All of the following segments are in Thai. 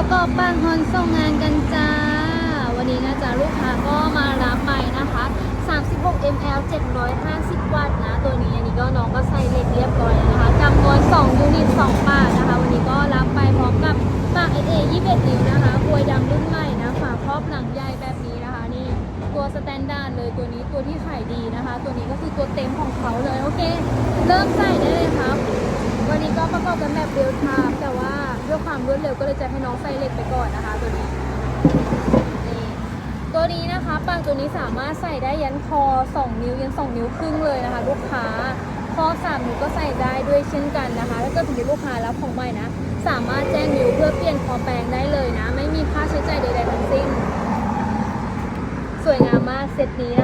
ประกอบบ้านฮอนส่งงานกันจ้า วันนี้นะจ๊ะลูกค้าก็มารับไปนะคะ 36 ml 750 วัตต์นะ ตัวนี้อันนี้ก็น้องก็ใส่เล็กเรียบร้อยแล้วนะคะจำนวน 2 ยูนิต 2 ปากนะคะ วันนี้ก็รับไปพร้อมกับปาก SA 21 นิ้วนะคะบวยดำรุ่นใหม่นะ ฝาครอบหนังใหญ่แบบนี้นะคะ นี่ตัวสแตนดาร์ดเลยตัวนี้ตัวที่ขายดีนะคะ ตัวนี้ก็คือตัวเต็มของเขาเลย โอเค เริ่มใส่ได้เลยครับ วันนี้ก็ประกอบกันแบบเรียลไทม์แต่ว่า ด้วยความรวดเร็วก็เลยจะให้น้องใส่เหล็กไปก่อนนะคะตัวนี้นี่ตัวนี้นะคะปากตัวนี้สามารถใส่ได้ยันคอ 2 นิ้วยัน 2 นิ้วครึ่งเลยนะคะ ลูกค้าคอ3นิ้วก็ใส่ได้ด้วยเช่นกันนะคะถ้าเกิดถึงลูกค้ารับของใหม่นะสามารถแจ้งนิ้วเพื่อเปลี่ยนคอแปลงได้เลยนะ ไม่มีค่าใช้จ่ายใดๆทั้งสิ้น สวยงามมากเซตนี้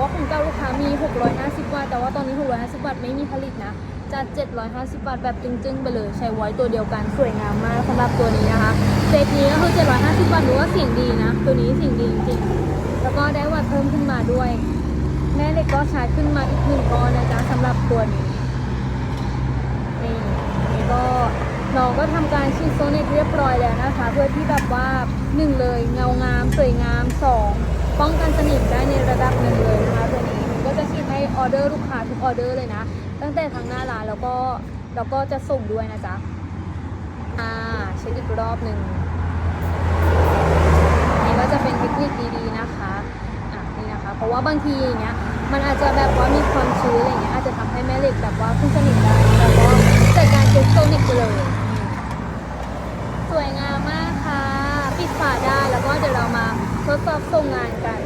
ว่าของเจ้าลูกค้ามี 650วัตต์แต่ว่าตอนนี้ 650วัตต์ไม่มีผลิตนะจะ750วัตต์แบบจึ้งๆ ไปเลย ใช้ไว้ตัวเดียวกันสวยงามมากสำหรับตัวนี้นะคะเซตนี้ก็คือ 750วัตต์หรือว่าสียงดีนะ ตัวนี้สียงดีจริงๆ แล้วก็ได้วัตต์เพิ่มขึ้นมาด้วย แม่เล็กก็ชาร์จขึ้นมาอีกหนึ่งก้อนนะจ๊ะสำหรับตัวนี้นี่นี่ก็น้องก็ทำการฉีดโซเน็ตเรียบร้อยแล้วนะคะ เพื่อที่แบบว่าหนึ่งเลยเงางาม สวยงามสอง ป้องกันสนิมได้ในระดับหนึ่งเลยนะคะตัวนี้ก็จะฉีดให้ออเดอร์ลูกค้าทุกออเดอร์เลยนะ ตั้งแต่ทางหน้าร้านแล้วก็แล้วก็จะส่งด้วยนะจ๊ะอ่าเช็คอีกรอบหนึ่งนี่ก็จะเป็นเทคนิคดีๆนะคะอะนี่นะคะ เพราะว่าบางทีอย่างเงี้ยมันอาจจะแบบว่ามีความชื้นอะไรเงี้ยอาจจะทำให้แม่เหล็กแบบว่าขึ้นสนิมได้แล้วก็จัดการเช็คโซนิกไปเลยสวยงามมากค่ะ ปิดฝาได้แล้วก็เดี๋ยวเรามา ดสอบส่งงานกัน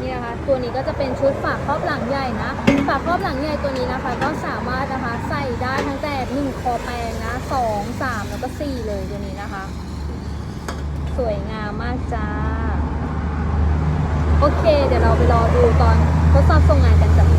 นี่นะคะ ตัวนี้ก็จะเป็นชุดฝาครอบหลังใหญ่นะ ฝาครอบหลังใหญ่ตัวนี้นะคะ ก็สามารถนะคะใส่ได้ตั้งแต่หนึ่งคอแปลงนะสองสามแล้วก็สี่เลยตัวนี้นะคะ สวยงามมากจ้า โอเค เดี๋ยวเราไปรอดูตอนทดสอบส่งงานกันจา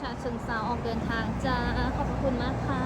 ชาเชิงเซาออกเดินทางจ้า ขอบคุณมากค่ะ